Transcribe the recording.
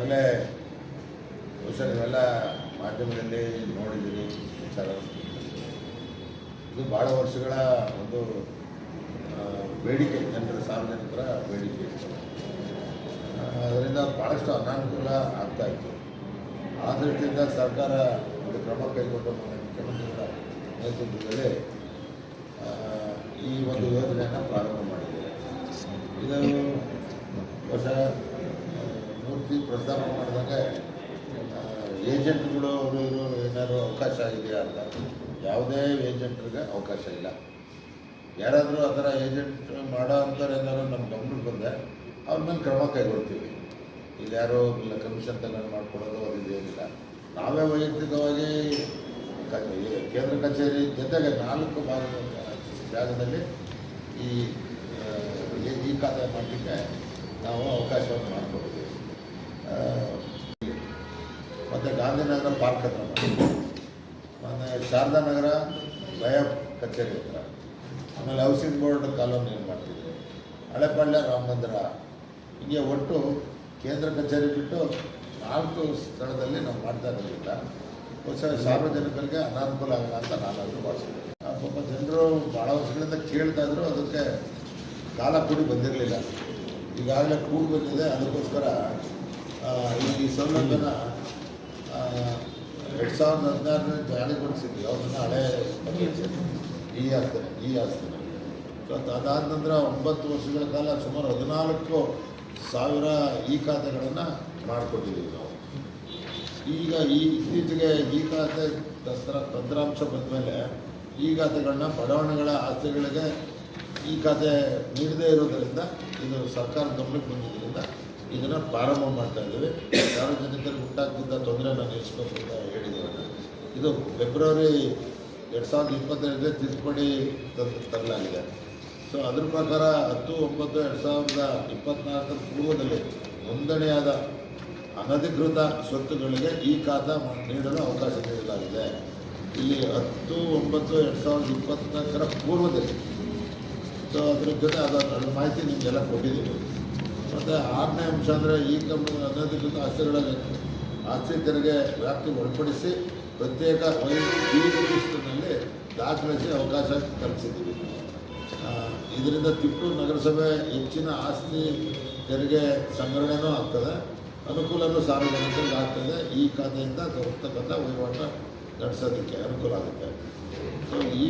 ಈಗಾಗಲೇ ಬಹುಶಃ ನೀವೆಲ್ಲ ಮಾಧ್ಯಮದಲ್ಲಿ ನೋಡಿದ್ದೀರಿ ವಿಚಾರ ಇದು ಭಾಳ ವರ್ಷಗಳ ಒಂದು ಬೇಡಿಕೆ, ಜನರ ಸಾರ್ವಜನಿಕರ ಬೇಡಿಕೆ ಅದರಿಂದ ಭಾಳಷ್ಟು ಅನಾನುಕೂಲ ಆಗ್ತಾ ಇತ್ತು. ಆ ದೃಷ್ಟಿಯಿಂದ ಸರ್ಕಾರ ಒಂದು ಕ್ರಮ ಕೈಗೊಂಡು ಮುಖ್ಯಮಂತ್ರಿಗಳ ನೇತೃತ್ವದಲ್ಲಿ ಈ ಒಂದು ಯೋಜನೆಯನ್ನು ಪ್ರಾರಂಭ ಮಾಡಿದ್ದಾರೆ ಇದು ಹೊಸ ಆ, ಮೂರ್ತಿ ಪ್ರಸ್ತಾಪ ಮಾಡಿದಾಗ ಏಜೆಂಟ್ಗಳು ಅವರು ಇವರು ಏನಾದ್ರು ಅವಕಾಶ ಇದೆಯಾ ಅಂತ. ಯಾವುದೇ ಏಜೆಂಟ್ರಿಗೆ ಅವಕಾಶ ಇಲ್ಲ. ಯಾರಾದರೂ ಆ ಥರ ಏಜೆಂಟ್ ಮಾಡೋ ಅಂಥವ್ರು ಏನಾದ್ರು ನಮ್ಮ ಗಮನಕ್ಕೆ ಬಂದರೆ ಅವ್ರ ಮೇಲೆ ಕ್ರಮ ಕೈಗೊಳ್ತೀವಿ. ಇಲ್ಲಿ ಯಾರೋ ಇಲ್ಲ ಕಮಿಷನ್ ತಗೊಂಡು ಮಾಡ್ಕೊಡೋದು ಅದು ಇದೇನಿಲ್ಲ ನಾವೇ ವೈಯಕ್ತಿಕವಾಗಿ ಕೇಂದ್ರ ಕಚೇರಿ ಜೊತೆಗೆ ನಾಲ್ಕು ಭಾಗ, ಜಾಗದಲ್ಲಿ ಈ- ಈ ಖಾತೆ ಮಾಡಲಿಕ್ಕೆ ನಾವು ಅವಕಾಶವನ್ನು ಮಾಡಿಕೊಡ್ತೀವಿ. ಗಾಂಧಿನಗರ ಪಾರ್ಕ್ ಹತ್ರ ಆಮೇಲೆ ಶಾರದಾ ನಗರ ಲಯ ಕಚೇರಿ ಹತ್ರ. ಆಮೇಲೆ ಹೌಸಿಂಗ್ ಬೋರ್ಡ್ ಕಾಲೋನಿ ಮಾಡ್ತಿದ್ವಿ. ಹಳೆಪಾಳ್ಯ ರಾಮ ಮಂದಿರ. ಹೀಗೆ ಒಟ್ಟು ಕೇಂದ್ರ ಕಚೇರಿ ಬಿಟ್ಟು ನಾಲ್ಕು ಸ್ಥಳದಲ್ಲಿ ನಾವು ಮಾಡ್ತಾ ಇರೋದ್ರಿಂದ ಹೊಸ ಸಾರ್ವಜನಿಕರಿಗೆ ಅನಾನುಕೂಲ ಆಗಲ್ಲ ಅಂತ ನಾನಾದರೂ ಭಾವಿಸಿದ್ದೆ ಪಾಪ ಜನರು ಭಾಳ ವರ್ಷಗಳಿಂದ ಕೇಳ್ತಾ ಇದ್ರು, ಅದಕ್ಕೆ ಕಾಲ ಕೂಡಿ ಬಂದಿರಲಿಲ್ಲ. ಈಗಾಗಲೇ ಕೂಡಿ ಬಂದಿದೆ, ಅದಕ್ಕೋಸ್ಕರ ಈ ಸೌಲಭ್ಯನ ಎರಡು ಸಾವಿರದ ಹದಿನಾರನೇ ಜಾರಿಗೊಳಿಸಿದ್ವಿ ಅವ್ರನ್ನ ಹಳೆ ಈ ಆಸ್ತಿನ ಈ ಆಸ್ತಿನ ಸೊ ಅದಾದ ನಂತರ ಒಂಬತ್ತು ವರ್ಷಗಳ ಕಾಲ ಸುಮಾರು ಹದಿನಾಲ್ಕು ಸಾವಿರ ಈ ಖಾತೆಗಳನ್ನು ಮಾಡಿಕೊಟ್ಟಿದ್ದೀವಿ ನಾವು. ಈಗ ಈ ಇತ್ತೀಚೆಗೆ ಈ ಖಾತೆ ತಂತ್ರ ತಂತ್ರಾಂಶ ಬಂದ ಮೇಲೆ ಈ ಖಾತೆಗಳನ್ನ ಬಡಾವಣೆಗಳ ಆಸ್ತಿಗಳಿಗೆ ಈ ಖಾತೆ ನೀಡದೇ ಇರೋದರಿಂದ ಇದು ಸರ್ಕಾರ ಗಮನಕ್ಕೆ ಬಂದಿದ್ದರಿಂದ ಇದನ್ನು ಪ್ರಾರಂಭ ಮಾಡ್ತಾ ಇದ್ದೇವೆ. ಸಾರ್ವಜನಿಕರಿಗೆ ಉಂಟಾಗ್ತಿದ್ದ ತೊಂದರೆ ನಾನು ಅಂತ ಹೇಳಿದ್ದೇವೆ ಇದು ಫೆಬ್ರವರಿ ಎರಡು ಸಾವಿರದ ಇಪ್ಪತ್ತೆರಡನೇ ತಿದ್ದುಪಡಿ ತಂದು ತರಲಾಗಿದೆ. ಸೊ ಅದ್ರ ಪ್ರಕಾರ ಹತ್ತು ಒಂಬತ್ತು ಎರಡು ಸಾವಿರದ ಇಪ್ಪತ್ತ್ನಾಲ್ಕರ ಪೂರ್ವದಲ್ಲಿ ನೋಂದಣಿಯಾದ ಅನಧಿಕೃತ ಸ್ವತ್ತುಗಳಿಗೆ ಈ ಖಾತಾ ನೀಡಲು ಅವಕಾಶ ನೀಡಲಾಗಿದೆ. ಇಲ್ಲಿ ಹತ್ತು ಒಂಬತ್ತು ಎರಡು ಸಾವಿರದ ಇಪ್ಪತ್ತ್ನಾಲ್ಕರ ಪೂರ್ವದಲ್ಲಿ. ಸೊ ಅದ್ರ ಜೊತೆ ಅದ್ರ ಮಾಹಿತಿ ನಿಮಗೆಲ್ಲ ಕೊಟ್ಟಿದ್ದೀವಿ ಮತ್ತು ಆರನೇ ಅಂಶ ಅಂದರೆ ಈ ಕಂಪನಿ ಅನಧಿಕೃತ ಆಸ್ತಿಗಳ ಆಸ್ತಿ ತೆರಿಗೆ ವ್ಯಾಪ್ತಿ ಒಳಪಡಿಸಿ ಪ್ರತ್ಯೇಕ ರಿಜಿಸ್ಟರ್ನಲ್ಲಿ ದಾಖಲಿಸಿ ಅವಕಾಶ ಕಲ್ಪಿಸಿದ್ದೀವಿ. ಇದರಿಂದ ತಿಪ್ಪೂರು ನಗರಸಭೆ ಹೆಚ್ಚಿನ ಆಸ್ತಿ ತೆರಿಗೆ ಸಂಗ್ರಹಣೆನೂ ಆಗ್ತದೆ. ಅನುಕೂಲನೂ ಸಾರ್ವಜನಿಕರಿಗೆ ಆಗ್ತದೆ. ಈ ಖಾತೆಯಿಂದ ಬರ್ತಕ್ಕಂಥ ವಹಿವಾಟು ನಡೆಸೋದಕ್ಕೆ ಅನುಕೂಲ ಆಗುತ್ತೆ. ಸೊ ಈ